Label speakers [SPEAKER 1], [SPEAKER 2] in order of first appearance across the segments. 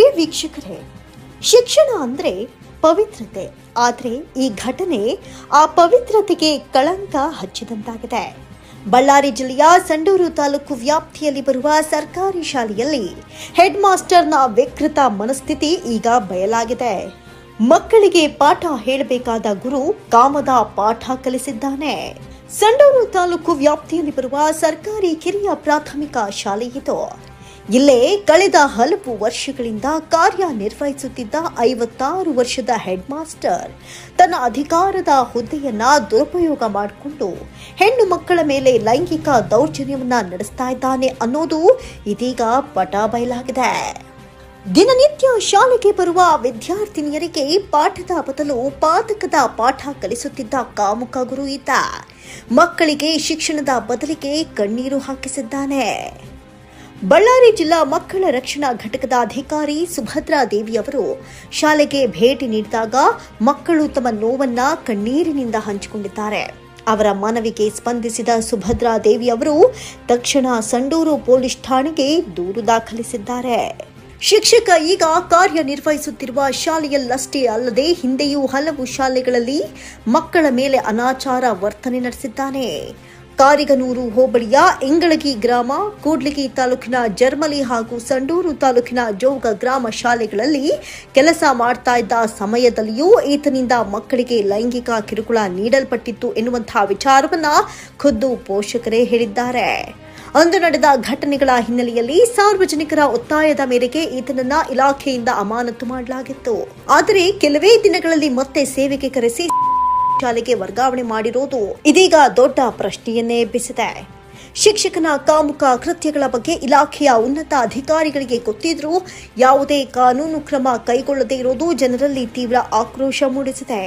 [SPEAKER 1] ಪ್ರಿಯ ವೀಕ್ಷಕರೇ. ಶಿಕ್ಷಣ ಅಂದ್ರೆ ಪವಿತ್ರತೆ. ಆದರೆ ಈ ಘಟನೆ ಆ ಪವಿತ್ರತೆಗೆ ಕಳಂಕ ಹಚ್ಚಿದಂತಾಗಿದೆ. ಬಳ್ಳಾರಿ ಜಿಲ್ಲೆಯ ಸಂಡೂರು ತಾಲೂಕು ವ್ಯಾಪ್ತಿಯಲ್ಲಿ ಬರುವ ಸರ್ಕಾರಿ ಶಾಲೆಯಲ್ಲಿ ಹೆಡ್ ಮಾಸ್ಟರ್ನ ವಿಕೃತ ಮನಸ್ಥಿತಿ ಈಗ ಬಯಲಾಗಿದೆ. ಮಕ್ಕಳಿಗೆ ಪಾಠ ಹೇಳಬೇಕಾದ ಗುರು ಕಾಮದ ಪಾಠ ಕಲಿಸಿದ್ದಾನೆ. ಸಂಡೂರು ತಾಲೂಕು ವ್ಯಾಪ್ತಿಯಲ್ಲಿ ಬರುವ ಸರ್ಕಾರಿ ಕಿರಿಯ ಪ್ರಾಥಮಿಕ ಶಾಲೆ ಇದು. ಇಲ್ಲೇ ಕಳೆದ ಹಲವು ವರ್ಷಗಳಿಂದ ಕಾರ್ಯನಿರ್ವಹಿಸುತ್ತಿದ್ದ ಐವತ್ತಾರು ವರ್ಷದ ಹೆಡ್ ಮಾಸ್ಟರ್ ತನ್ನ ಅಧಿಕಾರದ ಹುದ್ದೆಯನ್ನ ದುರುಪಯೋಗ ಮಾಡಿಕೊಂಡು ಹೆಣ್ಣು ಮಕ್ಕಳ ಮೇಲೆ ಲೈಂಗಿಕ ದೌರ್ಜನ್ಯವನ್ನ ನಡೆಸ್ತಾ ಇದ್ದಾನೆ ಅನ್ನೋದು ಇದೀಗ ಪಟ ಬಯಲಾಗಿದೆ. ದಿನನಿತ್ಯ ಶಾಲೆಗೆ ಬರುವ ವಿದ್ಯಾರ್ಥಿನಿಯರಿಗೆ ಪಾಠದ ಬದಲು ಪಾತಕದ ಪಾಠ ಕಲಿಸುತ್ತಿದ್ದ ಕಾಮುಕ ಗುರು ಈತ. ಮಕ್ಕಳಿಗೆ ಶಿಕ್ಷಣದ ಬದಲಿಗೆ ಕಣ್ಣೀರು ಹಾಕಿಸಿದ್ದಾನೆ. ಬಳ್ಳಾರಿ ಜಿಲ್ಲಾ ಮಕ್ಕಳ ರಕ್ಷಣಾ ಘಟಕದ ಅಧಿಕಾರಿ ಸುಭದ್ರಾ ದೇವಿ ಅವರು ಶಾಲೆಗೆ ಭೇಟಿ ನೀಡಿದಾಗ ಮಕ್ಕಳು ತಮ್ಮ ನೋವನ್ನ ಕಣ್ಣೀರಿನಿಂದ ಹಂಚಿಕೊಂಡಿದ್ದಾರೆ. ಅವರ ಮನವಿಗೆ ಸ್ಪಂದಿಸಿದ ಸುಭದ್ರಾ ದೇವಿ ಅವರು ತಕ್ಷಣ ಸಂಡೂರು ಪೊಲೀಸ್ ಠಾಣೆಗೆ ದೂರು ದಾಖಲಿಸಿದ್ದಾರೆ. ಶಿಕ್ಷಕ ಈಗ ಕಾರ್ಯನಿರ್ವಹಿಸುತ್ತಿರುವ ಶಾಲೆಯಲ್ಲಷ್ಟೇ ಅಲ್ಲದೆ ಹಿಂದೆಯೂ ಹಲವು ಶಾಲೆಗಳಲ್ಲಿ ಮಕ್ಕಳ ಮೇಲೆ ಅನಾಚಾರ ವರ್ತನೆ ನಡೆಸಿದ್ದಾನೆ. ಕಾರಿಗನೂರು ಹೋಬಳಿಯ ಇಂಗಳಗಿ ಗ್ರಾಮ, ಕೂಡ್ಲಿಗಿ ತಾಲೂಕಿನ ಜರ್ಮಲಿ ಹಾಗೂ ಸಂಡೂರು ತಾಲೂಕಿನ ಜೋಗ ಗ್ರಾಮ ಶಾಲೆಗಳಲ್ಲಿ ಕೆಲಸ ಮಾಡ್ತಾ ಇದ್ದ ಸಮಯದಲ್ಲಿಯೂ ಈತನಿಂದ ಮಕ್ಕಳಿಗೆ ಲೈಂಗಿಕ ಕಿರುಕುಳ ನೀಡಲ್ಪಟ್ಟಿತ್ತು ಎನ್ನುವಂತಹ ವಿಚಾರವನ್ನ ಖುದ್ದು ಪೋಷಕರೇ ಹೇಳಿದ್ದಾರೆ. ಅಂದು ನಡೆದ ಘಟನೆಗಳ ಹಿನ್ನೆಲೆಯಲ್ಲಿ ಸಾರ್ವಜನಿಕರ ಒತ್ತಾಯದ ಮೇರೆಗೆ ಈತನನ್ನ ಇಲಾಖೆಯಿಂದ ಅಮಾನತು ಮಾಡಲಾಗಿತ್ತು. ಆದರೆ ಕೆಲವೇ ದಿನಗಳಲ್ಲಿ ಮತ್ತೆ ಸೇವೆಗೆ ಕರೆಸಿ ಶಾಲೆಗೆ ವರ್ಗಾವಣೆ ಮಾಡಿರೋದು ಇದೀಗ ದೊಡ್ಡ ಪ್ರಶ್ನೆಯನ್ನೇ ಎಬ್ಬಿಸಿದೆ. ಶಿಕ್ಷಕನ ಕಾಮುಕ ಕೃತ್ಯಗಳ ಬಗ್ಗೆ ಇಲಾಖೆಯ ಉನ್ನತ ಅಧಿಕಾರಿಗಳಿಗೆ ಗೊತ್ತಿದ್ರೂ ಯಾವುದೇ ಕಾನೂನು ಕ್ರಮ ಕೈಗೊಳ್ಳದೇ ಇರೋದು ಜನರಲ್ಲಿ ತೀವ್ರ ಆಕ್ರೋಶ ಮೂಡಿಸಿದೆ.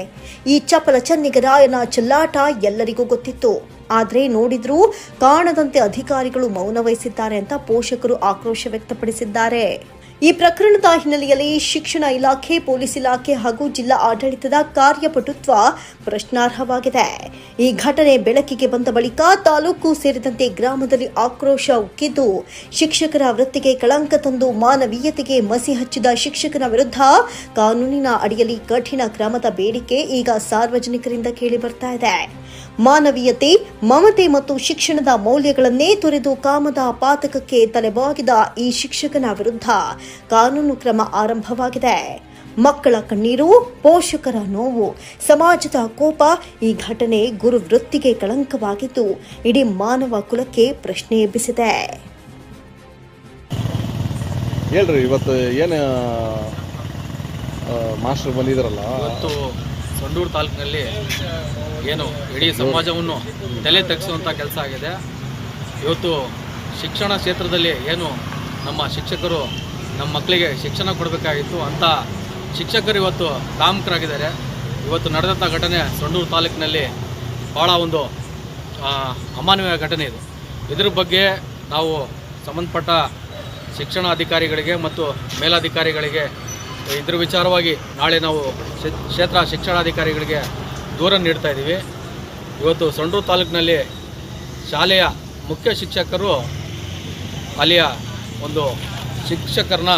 [SPEAKER 1] ಈ ಚಪಲ ಚನ್ನಿಗರಾಯನ ಚಲ್ಲಾಟ ಎಲ್ಲರಿಗೂ ಗೊತ್ತಿತ್ತು. ಆದ್ರೆ ನೋಡಿದ್ರೂ ಕಾಣದಂತೆ ಅಧಿಕಾರಿಗಳು ಮೌನ ವಹಿಸಿದ್ದಾರೆ ಅಂತ ಪೋಷಕರು ಆಕ್ರೋಶ ವ್ಯಕ್ತಪಡಿಸಿದ್ದಾರೆ. ಈ ಪ್ರಕರಣದ ಹಿನ್ನೆಲೆಯಲ್ಲಿ ಶಿಕ್ಷಣ ಇಲಾಖೆ, ಪೊಲೀಸ್ ಇಲಾಖೆ ಹಾಗೂ ಜಿಲ್ಲಾ ಆಡಳಿತದ ಕಾರ್ಯಪಟುತ್ವ ಪ್ರಶ್ನಾರ್ಹವಾಗಿದೆ. ಈ ಘಟನೆ ಬೆಳಕಿಗೆ ಬಂದ ಬಳಿಕ ತಾಲೂಕು ಸೇರಿದಂತೆ ಗ್ರಾಮದಲ್ಲಿ ಆಕ್ರೋಶ ಉಕ್ಕಿದ್ದು, ಶಿಕ್ಷಕರ ವೃತ್ತಿಗೆ ಕಳಂಕ ತಂದು ಮಾನವೀಯತೆಗೆ ಮಸಿ ಹಚ್ಚಿದ ಶಿಕ್ಷಕನ ವಿರುದ್ಧ ಕಾನೂನಿನ ಅಡಿಯಲ್ಲಿ ಕಠಿಣ ಕ್ರಮದ ಬೇಡಿಕೆ ಈಗ ಸಾರ್ವಜನಿಕರಿಂದ ಕೇಳಿಬರ್ತಾ ಇದೆ. ಮಾನವೀಯತೆ ಮಮತೆ ಮತ್ತು ಶಿಕ್ಷಣದ ಮೌಲ್ಯಗಳನ್ನೇ ತೊರೆದು ಕಾಮದ ಪಾತಕಕ್ಕೆ ತಲೆಬಾಗಿದ ಈ ಶಿಕ್ಷಕನ ವಿರುದ್ಧ ಕಾನೂನು ಕ್ರಮ ಆರಂಭವಾಗಿದೆ. ಮಕ್ಕಳ ಕಣ್ಣೀರು ಪೋಷಕರ ನೋವು ಸಮಾಜದ ಕೋಪ ಈ ಘಟನೆ ಗುರು ವೃತ್ತಿಗೆ ಕಳಂಕವಾಗಿದ್ದು ಇಡೀ ಮಾನವ ಕುಲಕ್ಕೆ ಪ್ರಶ್ನೆ ಎಬ್ಬಿಸಿದೆ.
[SPEAKER 2] ಹೇಳ್ರಿ ಇವತ್ತು ಏನು ಮಾಸ್ಟರ್ ಬಂದಿದ್ರಲ್ಲ?
[SPEAKER 3] ಇವತ್ತು ಸಂಡೂರು ತಾಲೂಕಿನಲ್ಲಿ ಏನು ಇಡೀ ಸಮಾಜವನ್ನು ತಲೆ ತಗ್ಸುವಂಥ ಕೆಲಸ ಆಗಿದೆ. ಇವತ್ತು ಶಿಕ್ಷಣ ಕ್ಷೇತ್ರದಲ್ಲಿ ಏನು ನಮ್ಮ ಶಿಕ್ಷಕರು ನಮ್ಮ ಮಕ್ಕಳಿಗೆ ಶಿಕ್ಷಣ ಕೊಡಬೇಕಾಗಿತ್ತು ಅಂಥ ಶಿಕ್ಷಕರು ಇವತ್ತು ಕಾಮಕರಾಗಿದ್ದಾರೆ. ಇವತ್ತು ನಡೆದಂಥ ಘಟನೆ ಸಂಡೂರು ತಾಲೂಕಿನಲ್ಲಿ ಭಾಳ ಒಂದು ಅಮಾನವೀಯ ಘಟನೆ ಇದು. ಇದ್ರ ಬಗ್ಗೆ ನಾವು ಸಂಬಂಧಪಟ್ಟ ಶಿಕ್ಷಣ ಅಧಿಕಾರಿಗಳಿಗೆ ಮತ್ತು ಮೇಲಾಧಿಕಾರಿಗಳಿಗೆ ಇದ್ರ ವಿಚಾರವಾಗಿ ನಾಳೆ ನಾವು ಕ್ಷೇತ್ರ ಶಿಕ್ಷಣಾಧಿಕಾರಿಗಳಿಗೆ ದೂರ ನೀಡ್ತಾ ಇದ್ದೀವಿ. ಇವತ್ತು ಸಂಡೂರು ತಾಲೂಕಿನಲ್ಲಿ ಶಾಲೆಯ ಮುಖ್ಯ ಶಿಕ್ಷಕರು ಅಲ್ಲಿಯ ಒಂದು ಶಿಕ್ಷಕರನ್ನ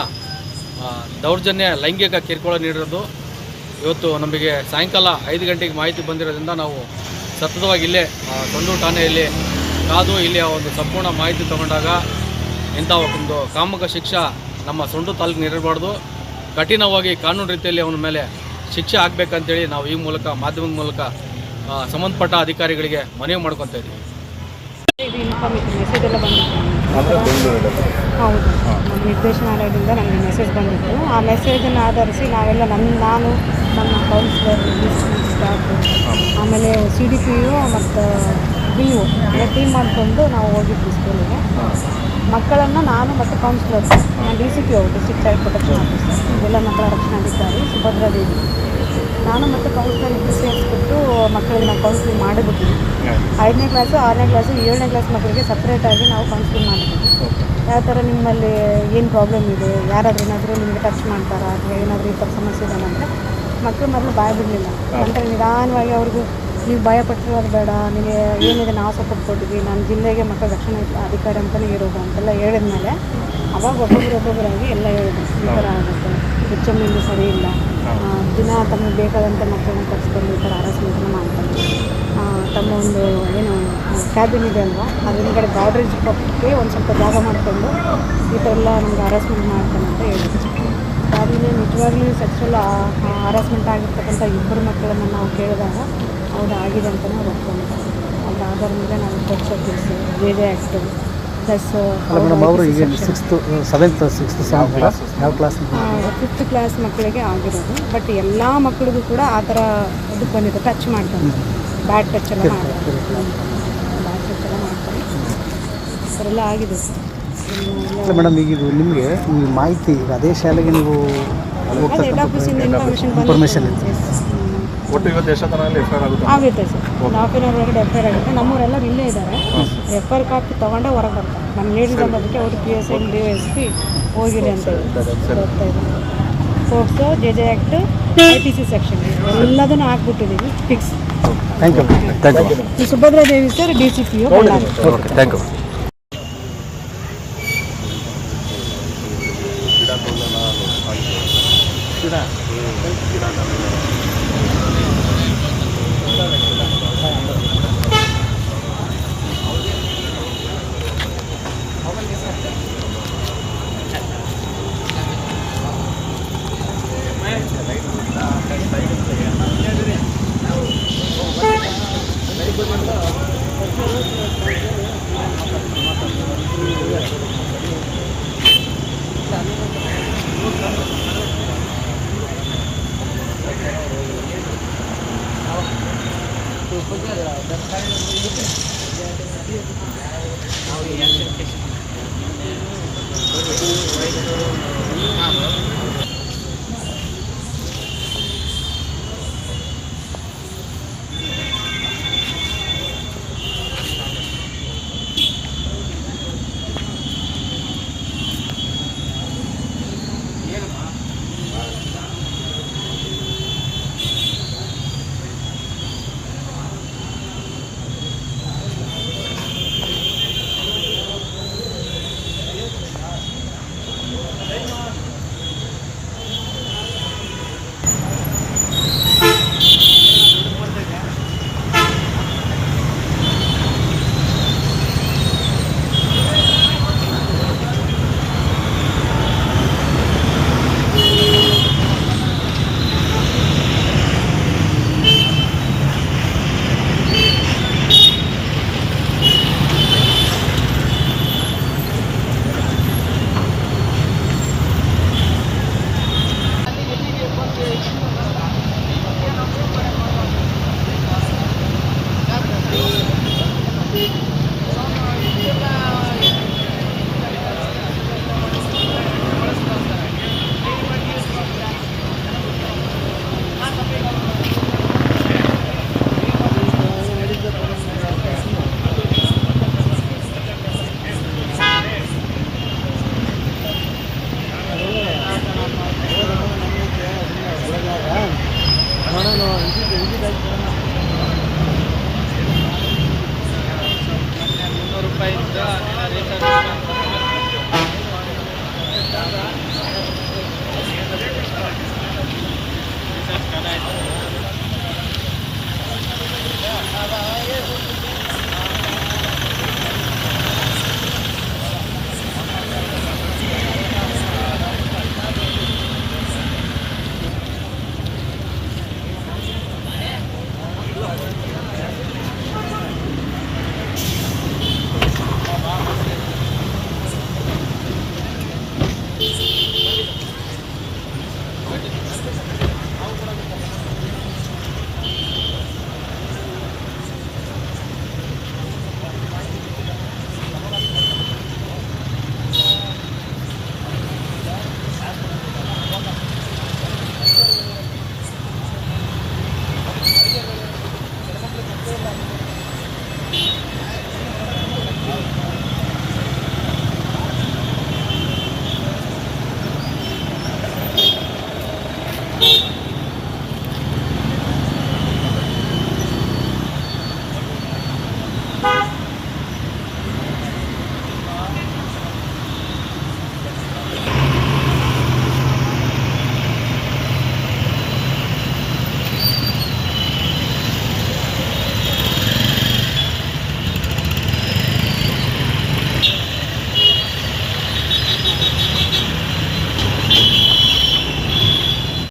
[SPEAKER 3] ದೌರ್ಜನ್ಯ, ಲೈಂಗಿಕ ಕಿರುಕುಳ ನೀಡಿರೋದು. ಇವತ್ತು ನಮಗೆ ಸಾಯಂಕಾಲ ಐದು ಗಂಟೆಗೆ ಮಾಹಿತಿ ಬಂದಿರೋದ್ರಿಂದ ನಾವು ಸತತವಾಗಿ ಇಲ್ಲೇ ಸಂಡೂರು ಠಾಣೆಯಲ್ಲಿ ಕಾದು ಇಲ್ಲಿ ಒಂದು ಸಂಪೂರ್ಣ ಮಾಹಿತಿ ತಗೊಂಡಾಗ ಇಂಥ ಒಂದು ಕಾಮಕ ಶಿಕ್ಷ ನಮ್ಮ ಸೊಂಡು ತಾಲೂಕಿನ ನೀಡಿರಬಾರ್ದು. ಕಠಿಣವಾಗಿ ಕಾನೂನು ರೀತಿಯಲ್ಲಿ ಅವನ ಮೇಲೆ ಶಿಕ್ಷೆ ಆಗಬೇಕಂತೇಳಿ ನಾವು ಈ ಮೂಲಕ ಮಾಧ್ಯಮದ ಮೂಲಕ ಸಂಬಂಧಪಟ್ಟ ಅಧಿಕಾರಿಗಳಿಗೆ ಮನವಿ ಮಾಡ್ಕೊತಾ ಇದ್ದೀವಿ.
[SPEAKER 4] ಹೌದು. ನಮ್ಮ ನಿರ್ದೇಶನಾಲಯದಿಂದ ನನಗೆ ಮೆಸೇಜ್ ಬಂದಿತ್ತು. ಆ ಮೆಸೇಜನ್ನು ಆಧರಿಸಿ ನಾವೆಲ್ಲ ನನ್ನ ನಾನು ನಮ್ಮ ಕೌನ್ಸಿಲರ್ ಸ್ಟಾಫ್ ಆಮೇಲೆ ಸಿ ಡಿ ಪಿ ಯು ಮತ್ತು ಬಿ ಯು ಎಲ್ಲ ಟೀಮ್ ಮಾಡಿಕೊಂಡು ನಾವು ಹೋಗಿದ್ವಿ ಸ್ಕೂಲಿಗೆ ಮಕ್ಕಳನ್ನು ನಾನು ಮತ್ತು ಕೌನ್ಸಿಲರ್ಸ್ ನಾನು ಡಿ ಸಿ ಪಿ ಅವರು ಡಿಸ್ಟಿಕ್ ಚೈಲ್ಡ್ ಪ್ರೊಟೆಕ್ಷನ್ ಆಫೀಸರ್ ಎಲ್ಲ ಮಕ್ಕಳ ರಕ್ಷಣಾಧಿಕಾರಿ ಸುಭದ್ರಾ ದೇವಿ. ನಾನು ಮತ್ತು ಕೌನ್ಸಿಲರ್ ಇಬ್ಬರು ಸೇರಿಸ್ಬಿಟ್ಟು ಮಕ್ಕಳಿಗೆ ನಾವು ಕೌನ್ಸಿಲಿಂಗ್ ಮಾಡಿಬಿಟ್ಟಿದ್ವಿ ಐದನೇ ಕ್ಲಾಸು ಆರನೇ ಕ್ಲಾಸು ಏಳನೇ ಕ್ಲಾಸ್ ಮಕ್ಕಳಿಗೆ ಸಪ್ರೇಟಾಗಿ ನಾವು ಕೌನ್ಸಿಲಿಂಗ್ ಮಾಡಿದ್ವಿ. ಯಾವ ಥರ ನಿಮ್ಮಲ್ಲಿ ಏನು ಪ್ರಾಬ್ಲಮ್ ಇದೆ? ಯಾರಾದರೂ ಏನಾದರೂ ನಿಮಗೆ ಟಚ್ ಮಾಡ್ತಾರಾ? ಅಥವಾ ಏನಾದರೂ ಈ ಥರ ಸಮಸ್ಯೆ ಇದೆ ಅಂದರೆ ಮಕ್ಕಳು ಮೊದಲು ಬಾಯ್ ಬಿಡಲಿಲ್ಲ. ನಂತರ ನಿಧಾನವಾಗಿ ಅವ್ರಿಗೆ ನೀವು ಭಯ ಪಟ್ಟಿರೋದು ಬೇಡ, ನಿಮಗೆ ಏನಿದೆ ನಾವು ಸಪೋರ್ಟ್ ಕೊಟ್ಟಿದ್ವಿ ನಾನು ಜಿಲ್ಲೆಗೆ ಮಕ್ಕಳ ರಕ್ಷಣಾ ಅಧಿಕಾರಿ ಅಂತಲೇ ಇರೋದು ಅಂತೆಲ್ಲ ಹೇಳಿದ್ಮೇಲೆ ಅವಾಗ ಒಬ್ಬೊಬ್ಬರು ಒಬ್ಬೊಬ್ಬರಾಗಿ ಎಲ್ಲ ಹೇಳಿದ್ರು, ಈ ಥರ ಆಗುತ್ತೆ ಇಲ್ಲಿ ಸರಿ ಇಲ್ಲ ದಿನ ತಮಗೆ ಬೇಕಾದಂಥ ಮಕ್ಕಳನ್ನ ಕರೆಸ್ಕೊಂಡು ಈ ಥರ ಹರಾಸ್ಮೆಂಟ್ನ ಮಾಡ್ತಾರೆ. ತಮ್ಮ ಒಂದು ಏನು ಕ್ಯಾಬಿನ್ ಇದೆ ಅಲ್ವಾ, ಅದ್ರ ಹಿಂದ್ಗಡೆ ಬಾರ್ಡ್ರೇಜ್ ಪಕ್ಕಕ್ಕೆ ಒಂದು ಸ್ವಲ್ಪ ಜಾಗ ಮಾಡಿಕೊಂಡು ಈ ಥರ ಎಲ್ಲ ನಮ್ಗೆ ಹರಾಸ್ಮೆಂಟ್ ಮಾಡ್ತಾನೆ ಅಂತ ಹೇಳಿದ್ರು. ಅದಾದಮೇಲೆ ನಿಜವಾಗ್ಲೂ ಸೆಕ್ಸುವಲ್ ಹರಾಸ್ಮೆಂಟ್ ಆಗಿರ್ತಕ್ಕಂಥ ಇಬ್ಬರು ಮಕ್ಕಳನ್ನು ನಾವು ಕೇಳಿದಾಗ ಹೌದು ಆಗಿದೆ ಅಂತಲೇ ಅವ್ರು ಒಪ್ಕೊಂಡಿದ್ದಾರೆ ಅದ್ರ ಆಧಾರ ಮೇಲೆ ನಾನು ಟಚ್ ತಿಳಿಸಿ ಬೇರೆ ಆ್ಯಕ್ಟು ಪ್ಲಸ್
[SPEAKER 5] ಅಲ್ಲ ಮೇಡಮ್ ಅವರು ಈಗ sixth seventh sixth seventh class ಯಾವ ಕ್ಲಾಸ್
[SPEAKER 4] ಫಿಫ್ತ್ ಕ್ಲಾಸ್ ಮಕ್ಕಳಿಗೆ ಆಗಿರೋದು. ಬಟ್ ಎಲ್ಲ ಮಕ್ಕಳಿಗೂ ಕೂಡ ಆ ಥರ ಇದಕ್ಕೆ ಬಂದಿದೆ. ಟಚ್ ಮಾಡ್ತಾರೆ. ಬ್ಯಾಡ್ ಟಚ್ ಎಲ್ಲ ಮಾಡ್ತಾರೆ. ಬ್ಯಾಡ್ ಟಚ್ ಎಲ್ಲ ಮಾಡ್ತಾರೆ. ಈ ಥರ ಎಲ್ಲ ಆಗಿದೆ. ಸರ್
[SPEAKER 5] ಮೇಡಮ್ ಈಗ ಇದು ನಿಮಗೆ ಈ ಮಾಹಿತಿ ಈಗ ಅದೇ ಶಾಲೆಗೆ ನೀವು
[SPEAKER 4] ಇನ್ಫಾರ್ಮೇಷನ್ ಹೆಡ್ ಆಫೀಸಿಂದ ಇನ್ಫಾರ್ಮೇಷನ್
[SPEAKER 5] Information
[SPEAKER 2] ಒಟ್ಟು ಇವತ್ತು ಎಷ್ಟೊತ್ತನಲ್ಲಿ ಎಫ್ ಐ ಆರ್ ಆಗುತ್ತೆ?
[SPEAKER 4] ಆಗುತ್ತೆ ಸರ್. ಹಾಫ್ ಆನ್ ಅವರ್ ಒಳಗಡೆ ಎಫ್ ಐ ಆರ್ ಆಗುತ್ತೆ. ನಮ್ಮವರೆಲ್ಲ ಇಲ್ಲೇ ಇದ್ದಾರೆ. ಎಫ್ ಐ ಆರ್ ಕಾಪಿ ತೊಗೊಂಡೆ ಹೊರಗೆ ಬರ್ತಾರೆ. ನಮ್ಮ ಲೇಡೀಸ್ ಅನ್ನೋದಕ್ಕೆ ಅವರು P S I D S P ಹೋಗಿರಿ ಅಂತ sports J J act I T C section ಎಲ್ಲದನ್ನು ಹಾಕ್ಬಿಟ್ಟಿದ್ದೀವಿ. Fix
[SPEAKER 5] thank you thank you
[SPEAKER 4] Subhadra Devi sir D C P U
[SPEAKER 5] okay thank you